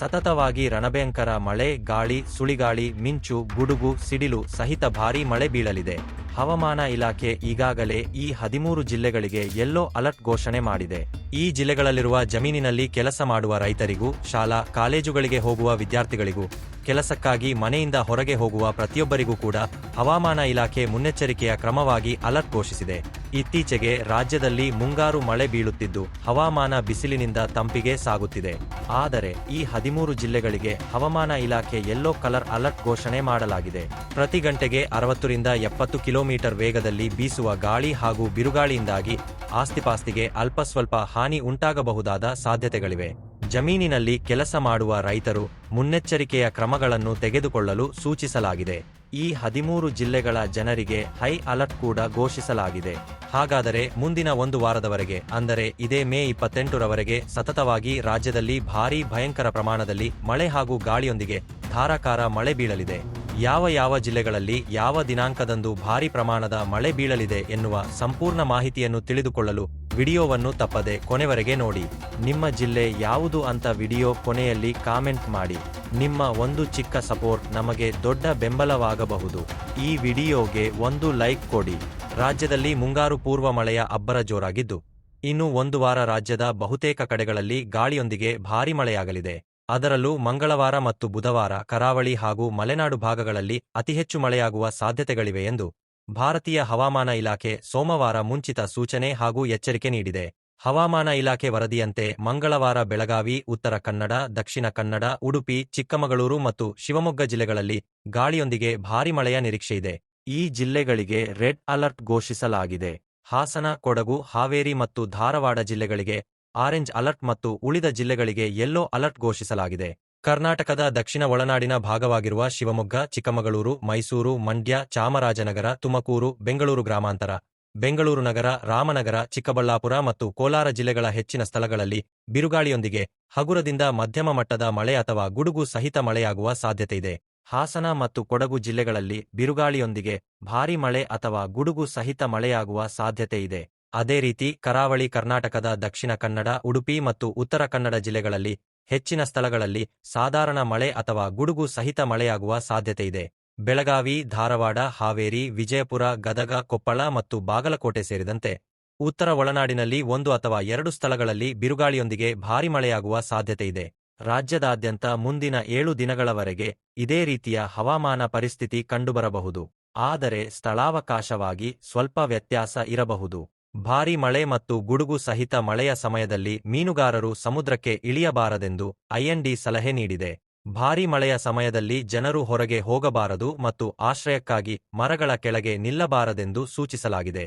ಸತತವಾಗಿ ರಣಭಯಂಕರ ಮಳೆ, ಗಾಳಿ, ಸುಳಿಗಾಳಿ, ಮಿಂಚು, ಗುಡುಗು, ಸಿಡಿಲು ಸಹಿತ ಭಾರೀ ಮಳೆ ಬೀಳಲಿದೆ. ಹವಾಮಾನ ಇಲಾಖೆ ಈಗಾಗಲೇ ಈ ಹದಿಮೂರು ಜಿಲ್ಲೆಗಳಿಗೆ ಯೆಲ್ಲೋ ಅಲರ್ಟ್ ಘೋಷಣೆ ಮಾಡಿದೆ. ಈ ಜಿಲ್ಲೆಗಳಲ್ಲಿರುವ ಜಮೀನಿನಲ್ಲಿ ಕೆಲಸ ಮಾಡುವ ರೈತರಿಗೂ, ಶಾಲಾ, ಕಾಲೇಜುಗಳಿಗೆ ಹೋಗುವ ವಿದ್ಯಾರ್ಥಿಗಳಿಗೂ, ಕೆಲಸಕ್ಕಾಗಿ ಮನೆಯಿಂದ ಹೊರಗೆ ಹೋಗುವ ಪ್ರತಿಯೊಬ್ಬರಿಗೂ ಕೂಡ ಹವಾಮಾನ ಇಲಾಖೆ ಮುನ್ನೆಚ್ಚರಿಕೆಯ ಕ್ರಮವಾಗಿ ಅಲರ್ಟ್ ಘೋಷಿಸಿದೆ. ಇತ್ತೀಚೆಗೆ ರಾಜ್ಯದಲ್ಲಿ ಮುಂಗಾರು ಮಳೆ ಬೀಳುತ್ತಿದ್ದು, ಹವಾಮಾನ ಬಿಸಿಲಿನಿಂದ ತಂಪಿಗೆ ಸಾಗುತ್ತಿದೆ. ಆದರೆ, ಈ ಹದಿಮೂರು ಜಿಲ್ಲೆಗಳಿಗೆ ಹವಾಮಾನ ಇಲಾಖೆ ಯೆಲ್ಲೋ ಕಲರ್ ಅಲರ್ಟ್ ಘೋಷಣೆ ಮಾಡಲಾಗಿದೆ. ಪ್ರತಿ ಗಂಟೆಗೆ ಅರವತ್ತರಿಂದ ಎಪ್ಪತ್ತು ಕಿಲೋಮೀಟರ್ ವೇಗದಲ್ಲಿ ಬೀಸುವ ಗಾಳಿ ಹಾಗೂ ಬಿರುಗಾಳಿಯಿಂದಾಗಿ ಆಸ್ತಿಪಾಸ್ತಿಗೆ ಅಲ್ಪಸ್ವಲ್ಪ ಹಾನಿ ಉಂಟಾಗಬಹುದಾದ ಸಾಧ್ಯತೆಗಳಿವೆ. ಜಮೀನಿನಲ್ಲಿ ಕೆಲಸ ಮಾಡುವ ರೈತರು ಮುನ್ನೆಚ್ಚರಿಕೆಯ ಕ್ರಮಗಳನ್ನು ತೆಗೆದುಕೊಳ್ಳಲು ಸೂಚಿಸಲಾಗಿದೆ. ಈ ಹದಿಮೂರು ಜಿಲ್ಲೆಗಳ ಜನರಿಗೆ ಹೈ ಅಲರ್ಟ್ ಕೂಡ ಘೋಷಿಸಲಾಗಿದೆ. ಹಾಗಾದರೆ ಮುಂದಿನ ಒಂದು ವಾರದವರೆಗೆ, ಅಂದರೆ ಇದೇ ಮೇ ಇಪ್ಪತ್ತೆಂಟರವರೆಗೆ ಸತತವಾಗಿ ರಾಜ್ಯದಲ್ಲಿ ಭಾರೀ ಭಯಂಕರ ಪ್ರಮಾಣದಲ್ಲಿ ಮಳೆ ಹಾಗೂ ಗಾಳಿಯೊಂದಿಗೆ ಧಾರಾಕಾರ ಮಳೆ ಬೀಳಲಿದೆ. ಯಾವ ಯಾವ ಜಿಲ್ಲೆಗಳಲ್ಲಿ ಯಾವ ದಿನಾಂಕದಂದು ಭಾರಿ ಪ್ರಮಾಣದ ಮಳೆ ಬೀಳಲಿದೆ ಎನ್ನುವ ಸಂಪೂರ್ಣ ಮಾಹಿತಿಯನ್ನು ತಿಳಿದುಕೊಳ್ಳಲು ವಿಡಿಯೋವನ್ನು ತಪ್ಪದೆ ಕೊನೆವರೆಗೆ ನೋಡಿ. ನಿಮ್ಮ ಜಿಲ್ಲೆ ಯಾವುದು ಅಂತ ವಿಡಿಯೋ ಕೊನೆಯಲ್ಲಿ ಕಾಮೆಂಟ್ ಮಾಡಿ. ನಿಮ್ಮ ಒಂದು ಚಿಕ್ಕ ಸಪೋರ್ಟ್ ನಮಗೆ ದೊಡ್ಡ ಬೆಂಬಲವಾಗಬಹುದು. ಈ ವಿಡಿಯೋಗೆ ಒಂದು ಲೈಕ್ ಕೊಡಿ. ರಾಜ್ಯದಲ್ಲಿ ಮುಂಗಾರು ಪೂರ್ವ ಮಳೆಯ ಅಬ್ಬರ ಜೋರಾಗಿದ್ದು, ಇನ್ನು ಒಂದು ವಾರ ರಾಜ್ಯದ ಬಹುತೇಕ ಕಡೆಗಳಲ್ಲಿ ಗಾಳಿಯೊಂದಿಗೆ ಭಾರಿ ಮಳೆಯಾಗಲಿದೆ. ಅದರಲ್ಲೂ ಮಂಗಳವಾರ ಮತ್ತು ಬುಧವಾರ ಕರಾವಳಿ ಹಾಗೂ ಮಲೆನಾಡು ಭಾಗಗಳಲ್ಲಿ ಅತಿ ಹೆಚ್ಚು ಮಳೆಯಾಗುವ ಸಾಧ್ಯತೆಗಳಿವೆ ಎಂದು ಭಾರತೀಯ ಹವಾಮಾನ ಇಲಾಖೆ ಸೋಮವಾರ ಮುಂಚಿತ ಸೂಚನೆ ಹಾಗೂ ಎಚ್ಚರಿಕೆ ನೀಡಿದೆ. ಹವಾಮಾನ ಇಲಾಖೆ ವರದಿಯಂತೆ ಮಂಗಳವಾರ ಬೆಳಗಾವಿ, ಉತ್ತರ ಕನ್ನಡ, ದಕ್ಷಿಣ ಕನ್ನಡ, ಉಡುಪಿ, ಚಿಕ್ಕಮಗಳೂರು ಮತ್ತು ಶಿವಮೊಗ್ಗ ಜಿಲ್ಲೆಗಳಲ್ಲಿ ಗಾಳಿಯೊಂದಿಗೆ ಭಾರೀ ಮಳೆಯ ನಿರೀಕ್ಷೆಯಿದೆ ಈ ಜಿಲ್ಲೆಗಳಿಗೆ ರೆಡ್ ಅಲರ್ಟ್ ಘೋಷಿಸಲಾಗಿದೆ. ಹಾಸನ, ಕೊಡಗು, ಹಾವೇರಿ ಮತ್ತು ಧಾರವಾಡ ಜಿಲ್ಲೆಗಳಿಗೆ ಆರೆಂಜ್ ಅಲರ್ಟ್ ಮತ್ತು ಉಳಿದ ಜಿಲ್ಲೆಗಳಿಗೆ ಯೆಲ್ಲೋ ಅಲರ್ಟ್ ಘೋಷಿಸಲಾಗಿದೆ. ಕರ್ನಾಟಕದ ದಕ್ಷಿಣ ಒಳನಾಡಿನ ಭಾಗವಾಗಿರುವ ಶಿವಮೊಗ್ಗ, ಚಿಕ್ಕಮಗಳೂರು, ಮೈಸೂರು, ಮಂಡ್ಯ, ಚಾಮರಾಜನಗರ, ತುಮಕೂರು, ಬೆಂಗಳೂರು ಗ್ರಾಮಾಂತರ. ಬೆಂಗಳೂರು ನಗರ, ರಾಮನಗರ, ಚಿಕ್ಕಬಳ್ಳಾಪುರ ಮತ್ತು ಕೋಲಾರ ಜಿಲ್ಲೆಗಳ ಹೆಚ್ಚಿನ ಸ್ಥಳಗಳಲ್ಲಿ ಬಿರುಗಾಳಿಯೊಂದಿಗೆ ಹಗುರದಿಂದ ಮಧ್ಯಮ ಮಟ್ಟದ ಮಳೆ ಅಥವಾ ಗುಡುಗು ಸಹಿತ ಮಳೆಯಾಗುವ ಸಾಧ್ಯತೆಯಿದೆ ಹಾಸನ ಮತ್ತು ಕೊಡಗು ಜಿಲ್ಲೆಗಳಲ್ಲಿ ಬಿರುಗಾಳಿಯೊಂದಿಗೆ ಭಾರೀ ಮಳೆ ಅಥವಾ ಗುಡುಗು ಸಹಿತ ಮಳೆಯಾಗುವ ಸಾಧ್ಯತೆಯಿದೆ ಅದೇ ರೀತಿ ಕರಾವಳಿ ಕರ್ನಾಟಕದ ದಕ್ಷಿಣ ಕನ್ನಡ, ಉಡುಪಿ ಮತ್ತು ಉತ್ತರ ಕನ್ನಡ ಜಿಲ್ಲೆಗಳಲ್ಲಿ ಹೆಚ್ಚಿನ ಸ್ಥಳಗಳಲ್ಲಿ ಸಾಧಾರಣ ಮಳೆ ಅಥವಾ ಗುಡುಗು ಸಹಿತ ಮಳೆಯಾಗುವ ಸಾಧ್ಯತೆಯಿದೆ ಬೆಳಗಾವಿ, ಧಾರವಾಡ, ಹಾವೇರಿ, ವಿಜಯಪುರ, ಗದಗ, ಕೊಪ್ಪಳ ಮತ್ತು ಬಾಗಲಕೋಟೆ ಸೇರಿದಂತೆ ಉತ್ತರ ಒಳನಾಡಿನಲ್ಲಿ ಒಂದು ಅಥವಾ ಎರಡು ಸ್ಥಳಗಳಲ್ಲಿ ಬಿರುಗಾಳಿಯೊಂದಿಗೆ ಭಾರಿ ಮಳೆಯಾಗುವ ಸಾಧ್ಯತೆಯಿದೆ ರಾಜ್ಯದಾದ್ಯಂತ ಮುಂದಿನ ಏಳು ದಿನಗಳವರೆಗೆ ಇದೇ ರೀತಿಯ ಹವಾಮಾನ ಪರಿಸ್ಥಿತಿ ಕಂಡುಬರಬಹುದು. ಆದರೆ ಸ್ಥಳಾವಕಾಶವಾಗಿ ಸ್ವಲ್ಪ ವ್ಯತ್ಯಾಸ ಇರಬಹುದು. ಭಾರೀ ಮಳೆ ಮತ್ತು ಗುಡುಗು ಸಹಿತ ಮಳೆಯ ಸಮಯದಲ್ಲಿ ಮೀನುಗಾರರು ಸಮುದ್ರಕ್ಕೆ ಇಳಿಯಬಾರದೆಂದು ಐಎನ್ಡಿ ಸಲಹೆ ನೀಡಿದೆ. ಭಾರೀ ಮಳೆಯ ಸಮಯದಲ್ಲಿ ಜನರು ಹೊರಗೆ ಹೋಗಬಾರದು ಮತ್ತು ಆಶ್ರಯಕ್ಕಾಗಿ ಮರಗಳ ಕೆಳಗೆ ನಿಲ್ಲಬಾರದೆಂದು ಸೂಚಿಸಲಾಗಿದೆ.